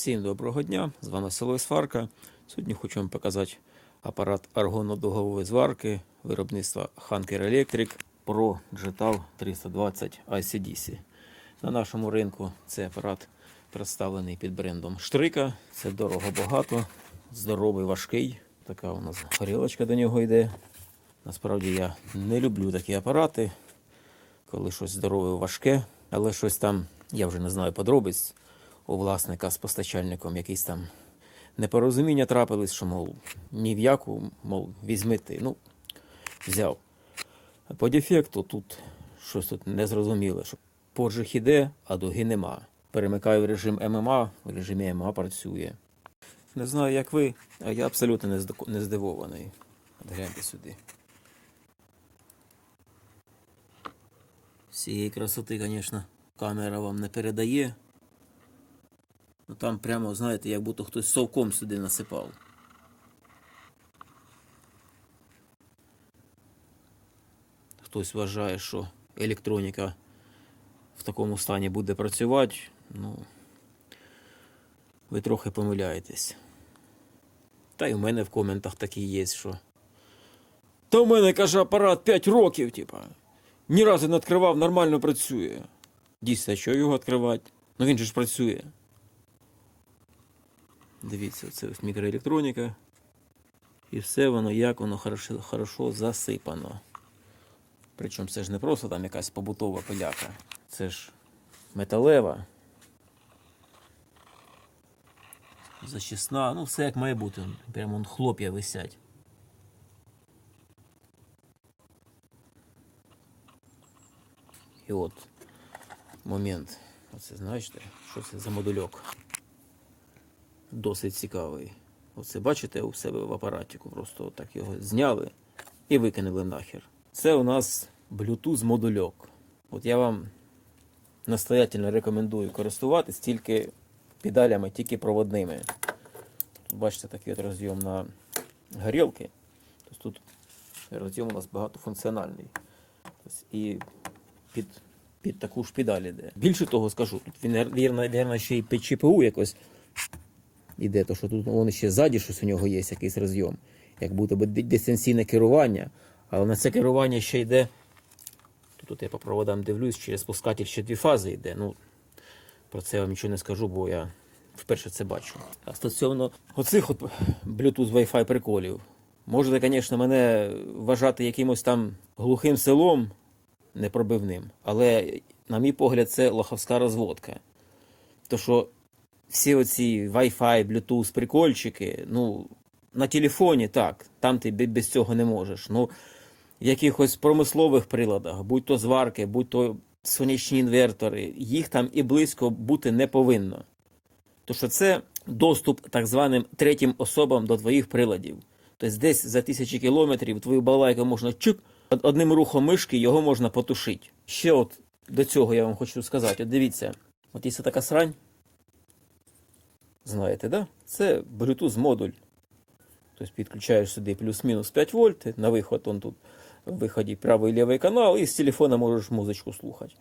Всім доброго дня! З вами село Сварка. Сьогодні хочу вам показати апарат аргонно-дугової зварки виробництва Hanker Electric Pro Jetal 320 ICDC. На нашому ринку цей апарат представлений під брендом Штрика. Це дорого багато, здоровий, важкий. Така у нас горілочка до нього йде. Насправді я не люблю такі апарати, коли щось здорове важке, але щось там, я вже не знаю подробиць, у власника з постачальником якісь там непорозуміння трапились, що, мов, ні в яку, мов, візьми ти. Ну, взяв. По дефекту тут щось тут незрозуміле, що поджиг іде, а дуги нема. Перемикаю в режим ММА, в режимі ММА працює. Не знаю, як ви, а я абсолютно не здивований. Гляньте сюди. Всієї красоти, звісно, камера вам не передає. Ну там прямо, знаєте, як будто хтось совком сюди насипав. Хтось вважає, що електроніка в такому стані буде працювати. Ну, ви трохи помиляєтесь. Та й у мене в коментах такі є, що. Та у мене, каже, апарат 5 років, типа. Ні разу не відкривав, нормально працює. Дійсно, що його відкривати? Ну він же ж працює. Дивіться, це ось мікроелектроніка. І все воно, як воно хорошо, хорошо засипано. Причому це ж не просто там якась побутова поляка. Це ж металева. Зачисна, ну все як має бути. Прямо он хлоп'я висять. І от момент. Оце знаєте, що це за модульок? Досить цікавий. Оце бачите у себе в апаратіку. Просто так його зняли і викинули нахер. Це у нас Bluetooth модульок. От я вам настоятельно рекомендую користуватись тільки педалями, тільки проводними. Тут бачите такий от розйом на горілки. Тобто тут розйом у нас багатофункціональний. Тобто і під, під таку ж педаль іде. Більше того скажу, тут він, вірно, ще й під ЧПУ якось іде, то що тут воно ще ззаді щось у нього є, якийсь розйом. Як будто би дистанційне керування, але на це керування ще йде. Тут, я по проводам дивлюсь, через пускатель ще дві фази йде. Ну, про це я вам нічого не скажу, бо я вперше це бачу. А стосовно оцих от Bluetooth Wi-Fi приколів, можете, звісно, мене вважати якимось там глухим селом непробивним, але, на мій погляд, це лоховська розводка. То що всі оці Wi-Fi, Bluetooth, прикольчики, ну, на телефоні так, там ти без цього не можеш. Ну, в якихось промислових приладах, будь то зварки, будь то сонячні інвертори, їх там і близько бути не повинно. То що це доступ так званим третім особам до твоїх приладів. Тобто десь за тисячі кілометрів твою балайку можна чик, одним рухом мишки його можна потушити. Ще от до цього я вам хочу сказати: от дивіться, от є така срань. Знаєте, да? Це Bluetooth модуль. Тобто підключаєш сюди плюс-мінус 5 вольт, на виход он тут в виході правий і лівий канал, і з телефона можеш музичку слухати.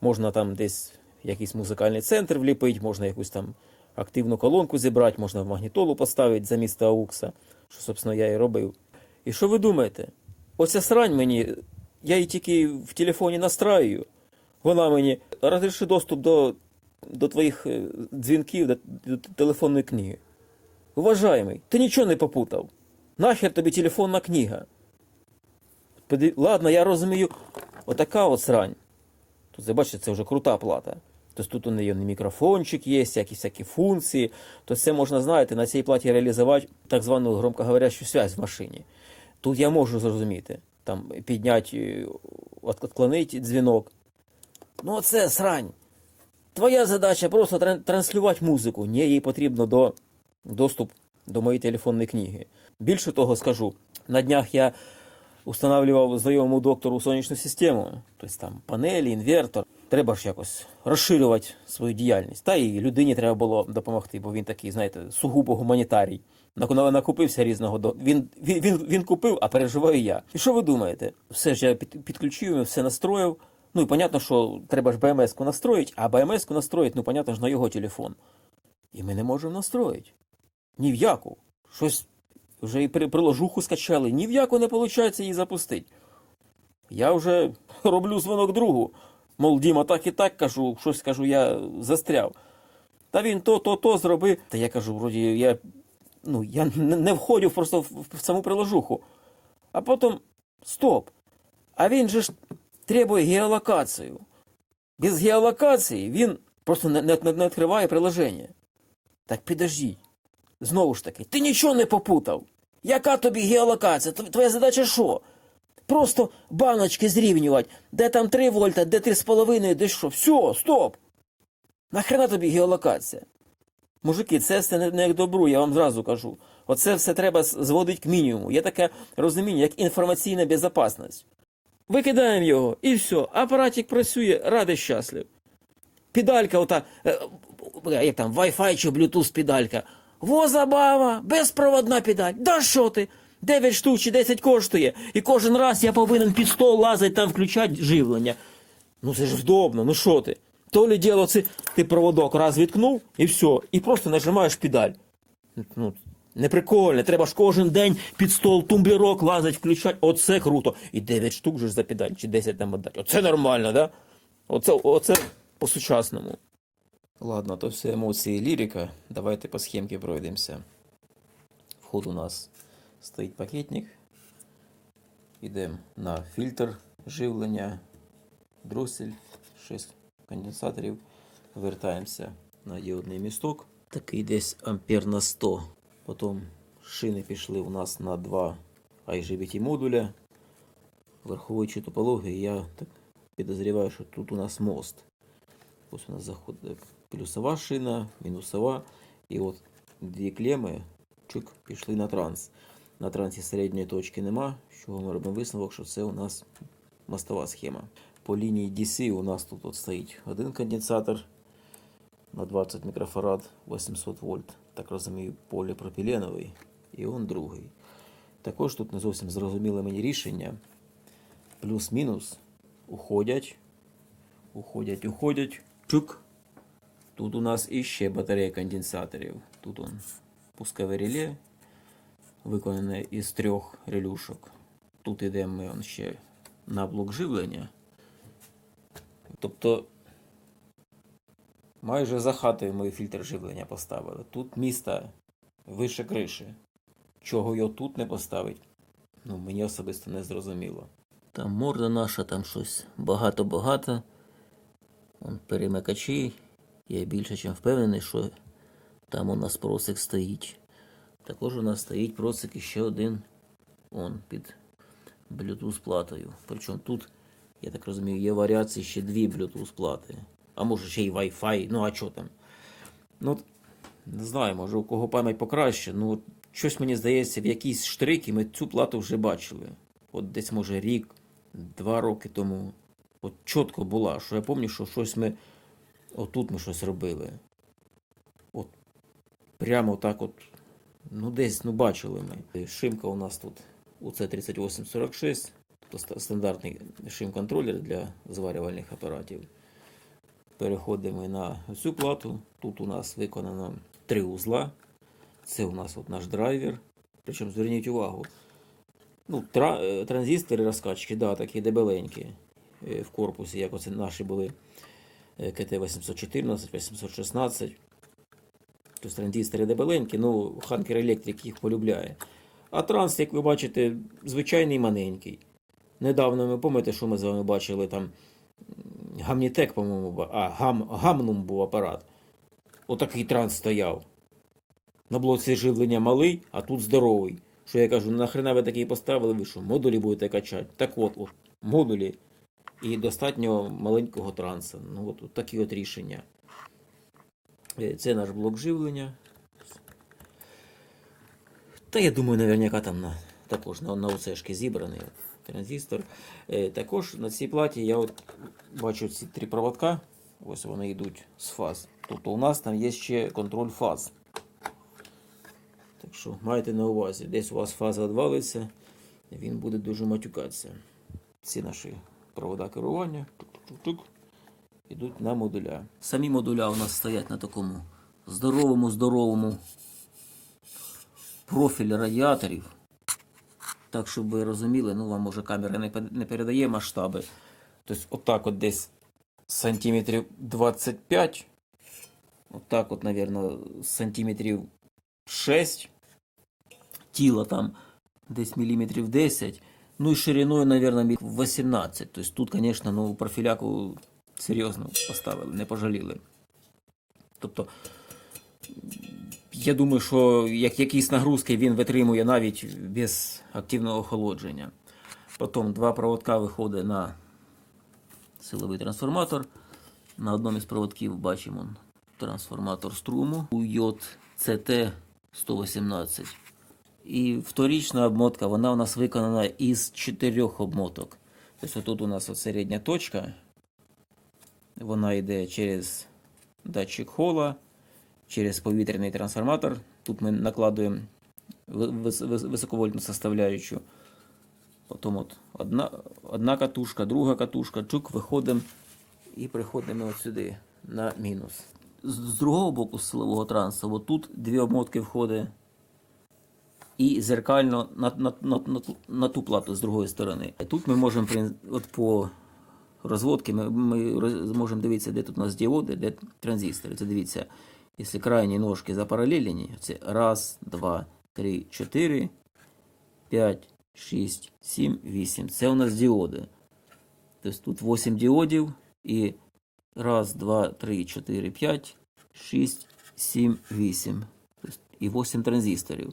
Можна там десь якийсь музикальний центр вліпити, можна якусь там активну колонку зібрати, можна в магнітолу поставити замість аукса, що, собственно, я і робив. І що ви думаєте? Оця срань мені, я її тільки в телефоні настраюю, вона мені розріши доступ до, до твоїх е, дзвінків, до, телефонної книги. Уважаємий, ти нічого не попутав. Нахер тобі телефонна книга. Ладно, я розумію, отака от срань. Тут, ви бачите, це вже крута плата. Тобто тут у неї не мікрофончик є, всякі всякі функції. То це можна, знаєте, на цій платі реалізувати так звану громкоговорящу связь в машині. Тут я можу зрозуміти. Там підняти, відклонити дзвінок. Ну, оце срань. Твоя задача просто тран- транслювати музику. Ні, їй потрібно до доступ до моєї телефонної книги. Більше того скажу, на днях я устанавливав знайомому доктору сонячну систему, тобто там панелі, інвертор. Треба ж якось розширювати свою діяльність. Та і людині треба було допомогти, бо він такий, знаєте, сугубо гуманітарій. Наку- Накупився різного до. Він, він, він, він купив, а переживаю я. І що ви думаєте? Все ж я підключив, все настроїв. Ну і понятно, що треба ж БМС-ку настроїть, а БМС-ку настроїть, ну понятно ж, на його телефон. І ми не можемо настроїти. Ні в яку. Щось вже і при приложуху скачали, ні в яку не виходить її запустити. Я вже роблю дзвонок другу. Мол, Діма, так і так кажу, щось кажу, я застряв. Та він то, то, то зробив. Та я кажу, вроді, я, ну, я не входив просто в саму приложуху. А потім стоп. А він же ж требує геолокацію. Без геолокації він просто не, не, не відкриває приложення. Так підождіть. Знову ж таки, ти нічого не попутав. Яка тобі геолокація? Твоя задача що? Просто баночки зрівнювати, де там 3 вольта, де 3,5, де що. Все, стоп. Нахрена тобі геолокація? Мужики, це все не, не як добру, я вам зразу кажу. Оце все треба зводити к мінімуму. Є таке розуміння, як інформаційна безпечність. Викидаємо його, і все. Апаратик працює, радий щаслив. Педалька, ота, е, як там, Wi-Fi чи Bluetooth педалька. Во забава, безпроводна педаль. Да що ти? 9 штук чи 10 коштує. І кожен раз я повинен під стол лазити там включати живлення. Ну це ж вдобно, ну що ти? То ли діло це ти проводок раз відкнув і все, і просто нажимаєш педаль. Ну, не прикольно, треба ж кожен день під стол тумблерок лазить, включати. Оце круто. І 9 штук же за педаль, чи 10 там віддати. Оце нормально, да? Оце, оце по-сучасному. Ладно, то все емоції лірика. Давайте по схемці пройдемося. Вход у нас стоїть пакетник. Йдемо на фільтр живлення, дросель, 6 конденсаторів. Вертаємося на діодний місток. Такий десь ампер на 100. Потім шини пішли у нас на 2 IGBT модуля. Верхової топології я так підозріваю, що тут у нас мост. Ось у нас заходить плюсова шина, мінусова. І от дві клеми чик, пішли на транс. На трансі середньої точки нема, чого ми робимо висновок, що це у нас мостова схема. По лінії DC у нас тут от стоїть один конденсатор на 20 мікрофарад 800 вольт. Так розумію, поліпропіленовий. І он другий. Також тут не зовсім зрозуміле мені рішення. Плюс-мінус уходять, уходять, уходять. Чук. Тут у нас іще батарея конденсаторів. Тут он пускове реле, виконане із трьох релюшок. Тут йдемо ми ще на блок живлення. Тобто майже за хатою ми фільтр живлення поставили. Тут міста вище криші. Чого його тут не поставить, ну мені особисто не зрозуміло. Там морда наша, там щось багато-багато. Перемикачі. Я більше чим впевнений, що там у нас просик стоїть. Також у нас стоїть просик іще один он під Bluetooth платою. Причому тут, я так розумію, є варіації ще дві Bluetooth плати. А може ще й Wi-Fi, ну а що там? Ну, не знаю, може у кого пам'ять покраще. Ну, щось мені здається, в якійсь штрики ми цю плату вже бачили. От десь, може, рік, два роки тому. От чітко була, що я пам'ятаю, що щось ми. Отут ми щось робили. От прямо так от. Ну, десь ну, бачили ми. Шимка у нас тут УЦ3846. Тобто ста- стандартний шим-контролер для зварювальних апаратів. Переходимо на цю плату. Тут у нас виконано три узла. Це у нас от наш драйвер. Причому зверніть увагу. Ну, тра- е, транзистори розкачки, да, такі дебеленькі е, в корпусі, як оце наші були е, КТ-814, 816. Тобто транзистори дебеленькі, ну, Ханкер Електрик їх полюбляє. А транс, як ви бачите, звичайний маленький. Недавно ми пам'ятаєте, що ми з вами бачили там Гамнітек, по-моєму, а, гам, Гамнум був апарат. Отакий транс стояв. На блоці живлення малий, а тут здоровий. Що я кажу, нахрена ви такий поставили, ви що, модулі будете качати? Так от, от модулі і достатньо маленького транса. Ну от, от такі от рішення. Е, Це наш блок живлення. Та я думаю, наверняка там на, також на, на ОЦшки зібраний транзистор. Е, також на цій платі я от бачу ці три проводка. Ось вони йдуть з фаз. Тобто у нас там є ще контроль фаз. Так що майте на увазі, десь у вас фаза відвалиться, він буде дуже матюкатися. Ці наші провода керування ідуть на модуля. Самі модуля у нас стоять на такому здоровому, здоровому профіль радіаторів. Так, щоб ви розуміли, ну вам може камера не, не передає масштаби. Тобто, отак от десь сантиметрів 25. Отак от, мабуть, сантиметрів 6. Тіло там десь міліметрів 10. Ну і шириною, мабуть, 18. Тобто тут, звісно, ну, профіляку серйозно поставили, не пожаліли. Тобто, я думаю, що як якісь нагрузки він витримує навіть без активного охолодження. Потім два проводка виходить на силовий трансформатор. На одному із проводків бачимо трансформатор струму UJ CT 118. І вторічна обмотка, вона у нас виконана із чотирьох обмоток. Тобто тут у нас середня точка. Вона йде через датчик хола, через повітряний трансформатор. Тут ми накладуємо ви- вис- вис- високовольтну составляючу. Потім от одна, одна катушка, друга катушка, чук, виходимо і приходимо от сюди на мінус. З, з другого боку силового трансу, тут дві обмотки входить і зеркально на, на, на, на, ту- на ту плату з другої сторони. Тут ми можемо от по розводки ми, ми роз- можемо дивитися, де тут у нас діоди, де транзистори. Це дивіться, якщо крайні ножки запаралелені, це раз, два, три, чотири, п'ять, шість, сім, вісім. Це у нас діоди. Тобто тут 8 діодів і раз, два, три, чотири, п'ять, шість, сім, вісім. Тобто і 8 транзисторів.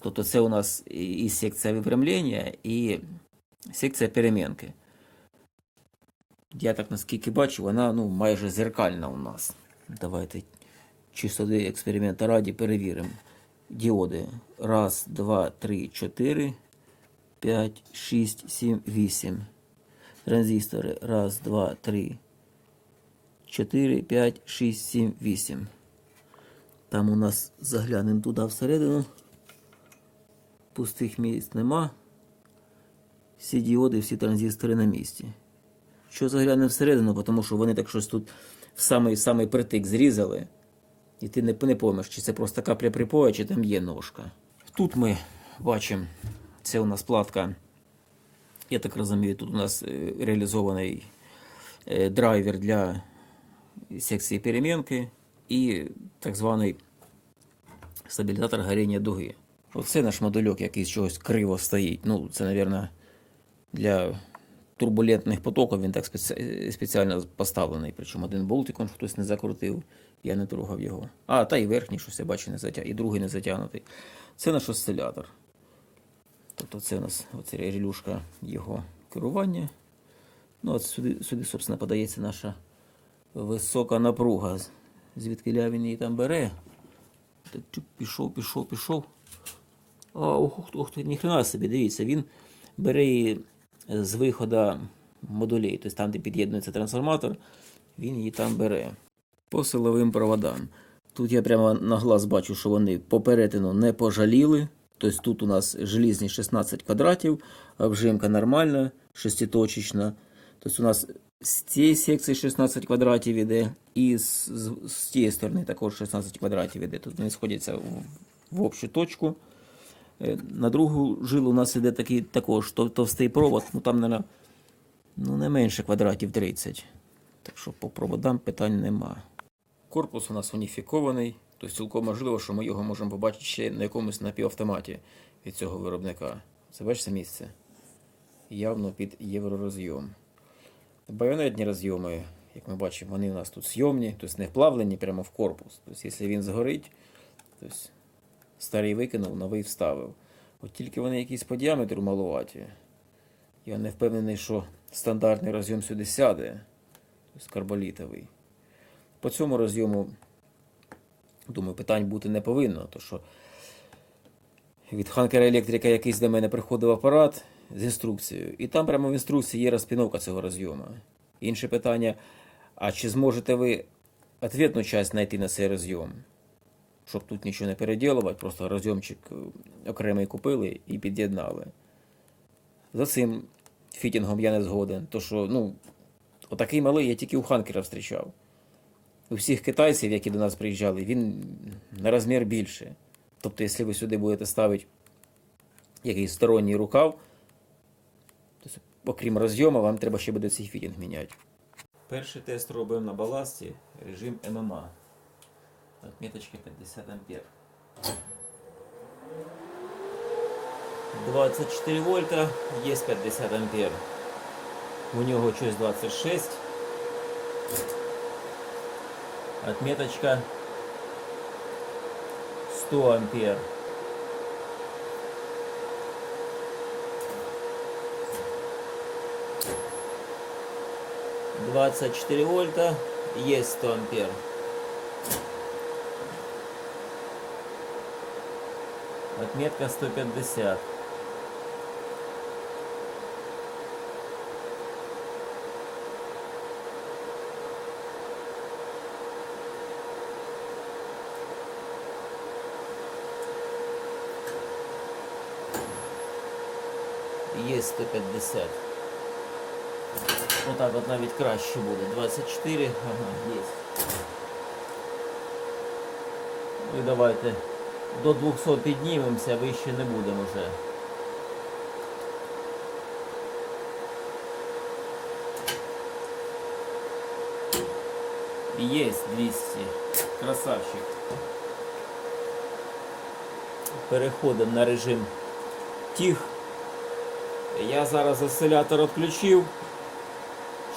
Тобто це у нас і секція випрямлення, і секція перемінки. Я так наскільки бачу, вона ну, майже зеркальна у нас. Давайте чистоти експеримента раді перевіримо. Діоди. Раз, два, три, чотири, п'ять, шість, сім, вісім. Транзистори. Раз, два, три, чотири, п'ять, шість, сім, вісім. Там у нас заглянемо туди всередину. Пустих місць нема. Всі діоди, всі транзистори на місці. Що заглянемо всередину, тому що вони так щось тут в самий самий притик зрізали. І ти не, не поймеш, чи це просто капля припоя, чи там є ножка. Тут ми бачимо, це у нас платка. Я так розумію, тут у нас е, реалізований е, драйвер для секції перемінки і так званий стабілізатор горіння дуги. Оце наш модульок, який з чогось криво стоїть. Ну, це, мабуть, для турбулентних потоків він так спеці- спеціально поставлений. Причому один болтиком хтось не закрутив, я не трогав його. А, та і верхній, щось я бачу, не затяг, і другий не затягнутий. Це наш осцилятор. Тобто це у нас оця релюшка його керування. Ну, от сюди, сюди, собственно, подається наша висока напруга. Звідки він її там бере. Пішов, пішов, пішов. А, ох, ох, ох, ніхрена собі, дивіться, він бере її з виходу модулей, тобто там, де під'єднується трансформатор, він її там бере. По силовим проводам. Тут я прямо на глаз бачу, що вони по перетину не пожаліли. Тобто тут у нас желізні 16 квадратів, обжимка нормальна, шеститочечна. Тобто у нас з цієї секції 16 квадратів іде, і з, з, з тієї сторони також 16 квадратів іде. Тут вони сходяться в, в общу точку. Е, На другу жилу у нас іде такий також товстий провод, ну там, мабуть, ну, не менше квадратів 30. Так що по проводам питань нема. Корпус у нас уніфікований, тобто цілком можливо, що ми його можемо побачити ще на якомусь напівавтоматі від цього виробника. Це бачите місце? Явно під євророзйом. Байонетні розйоми, як ми бачимо, вони у нас тут зйомні, тобто не вплавлені прямо в корпус. Тобто, якщо він згорить, тобто старий викинув, новий вставив. От тільки вони якісь по діаметру малуваті. Я не впевнений, що стандартний розйом сюди сяде, тобто карболітовий. По цьому розйому, думаю, питань бути не повинно, то що від Ханкера Електрика якийсь до мене приходив апарат з інструкцією, і там прямо в інструкції є розпіновка цього розйому. Інше питання: а чи зможете ви відповідну часть знайти на цей розйом? Щоб тут нічого не переділувати, просто розйомчик е, окремий купили і під'єднали. За цим фітінгом я не згоден. То що, ну, отакий малий я тільки у Ханкера зустрічав. у всіх китайців, які до нас приїжджали, він на розмір більше. Тобто, якщо ви сюди будете ставити якийсь сторонній рукав, то окрім розйому, вам треба ще буде цей фітінг міняти. Перший тест робимо на баласті, режим ММА. Отметочка 50 ампер. 24 вольта, є 50 ампер. У нього щось 26. Отметочка 100 ампер. Двадцать четыре вольта, есть 100 ампер. Отметка 150. Є 150. Отак от навіть краще буде. 24, ага, є. І давайте До 200 піднімемося, вище не будемо вже. Є 200. Красавчик. Переходимо на режим тих. Я зараз осцилятор відключив,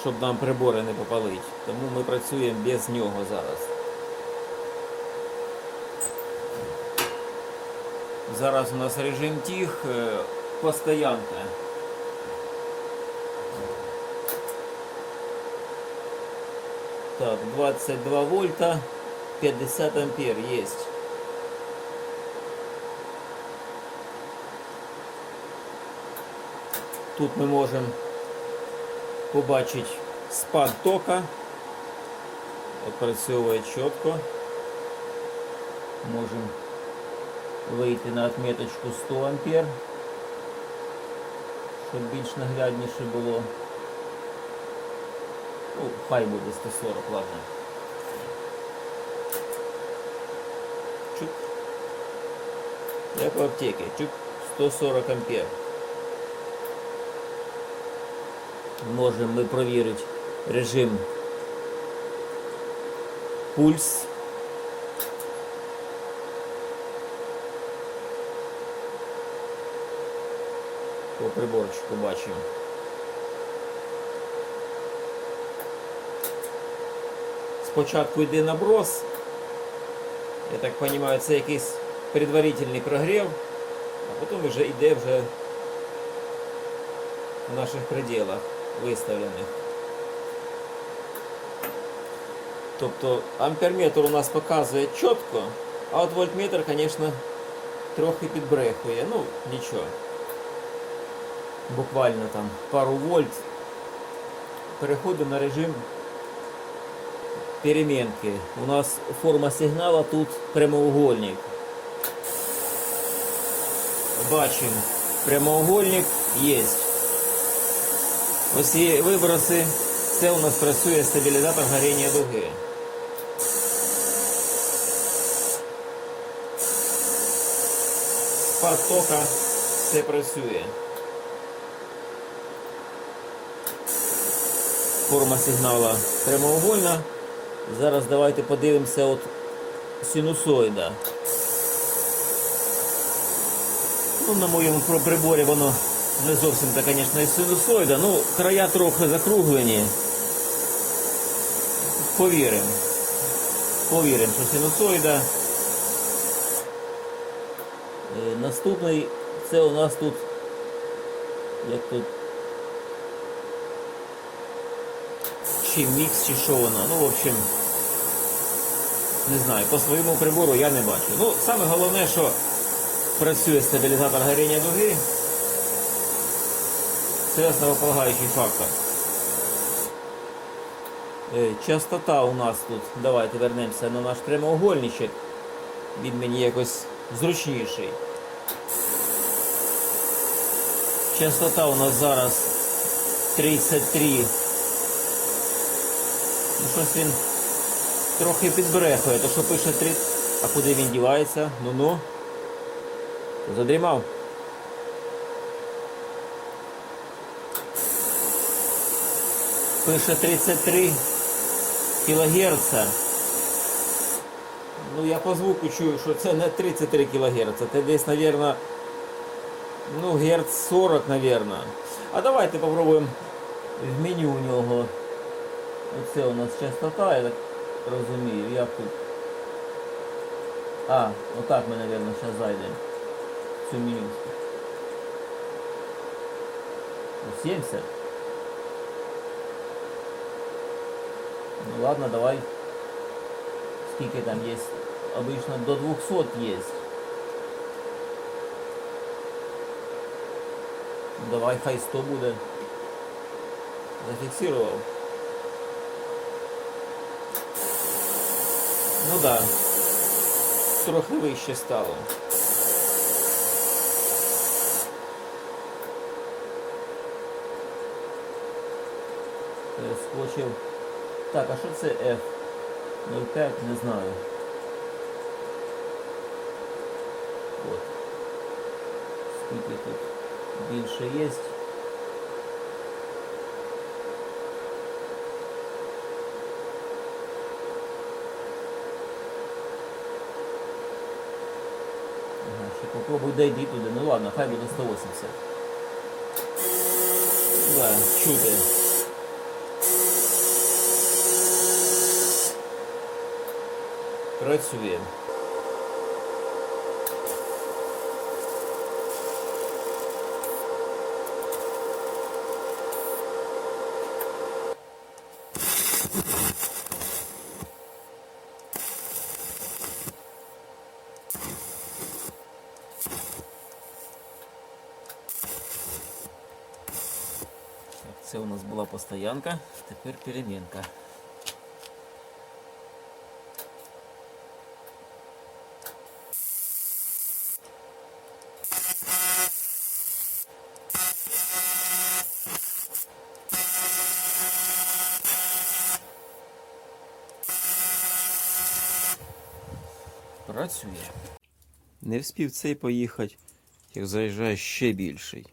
щоб нам прибори не попалити. Тому ми працюємо без нього зараз. Зараз у нас режим тих, постоянка. Так, 22 вольта, 50 ампер есть. Тут ми можемо побачити спад тока. Опрацьовує чітко. Можемо вийти на отметочку 100 ампер, щоб більш наглядніше було. Ну, хай буде 140, ладно. Чук. Як в аптеке. Чук 140 ампер. Можемо ми провірити режим пульс. По приборчику бачимо. Спочатку йде наброс. Я так розумію, це якийсь предварительний прогрів, а потім вже йде вже в наших пределах виставлених. Тобто амперметр у нас показує чітко, а от вольтметр, звісно, трохи підбрехує. Ну, нічого. Буквально там пару вольт. Переходимо на режим перемінки. У нас форма сигнала тут прямоугольник. Бачимо, прямоугольник є. Ось ці виброси, це у нас працює стабілізатор горіння дуги. Спад тока, все працює. Форма сигнала прямоугольна. Зараз давайте подивимося от синусоїда. Ну, на моєму приборі воно не зовсім так, звісно, і синусоїда. Ну, края трохи закруглені. Повіримо. Повіримо, що синусоїда. Е, Наступний це у нас тут, як тут чи мікс, чи що воно. Ну, в общем, не знаю, по своєму прибору я не бачу. Ну, саме головне, що працює стабілізатор горіння дуги. Це основополагаючий фактор. Е, Частота у нас тут, давайте вернемося на наш прямоугольничок. Він мені якось зручніший. Частота у нас зараз 33. Ну, щось він трохи підбрехує, то що пише 3. А куди він дівається? Ну-ну. Задрімав. Пише 33 кГц. Ну я по звуку чую, що це не 33 кГц, це десь, мабуть, ну, герц 40, мабуть. А давайте попробуємо в меню у нього. Оце у нас частота, я так розумію, як тут. А, отак ми, мабуть, зараз зайдемо. в Цю менюшку. 70. Ну ладно, давай. Скільки там є? Обычно до 200 є. Давай хай 100 буде. Зафіксував. Ну да. Трохи вище стало. Перескочив. Так, а що це F? 0,5, не знаю. От. Скільки тут більше є. Ага, ще попробуй дойди туди. Ну ладно, хай буде 180. Да, чути. Працює. Це у нас була постоянка, тепер перемінка. Працює. Не вспів цей поїхати, як заїжджає ще більший.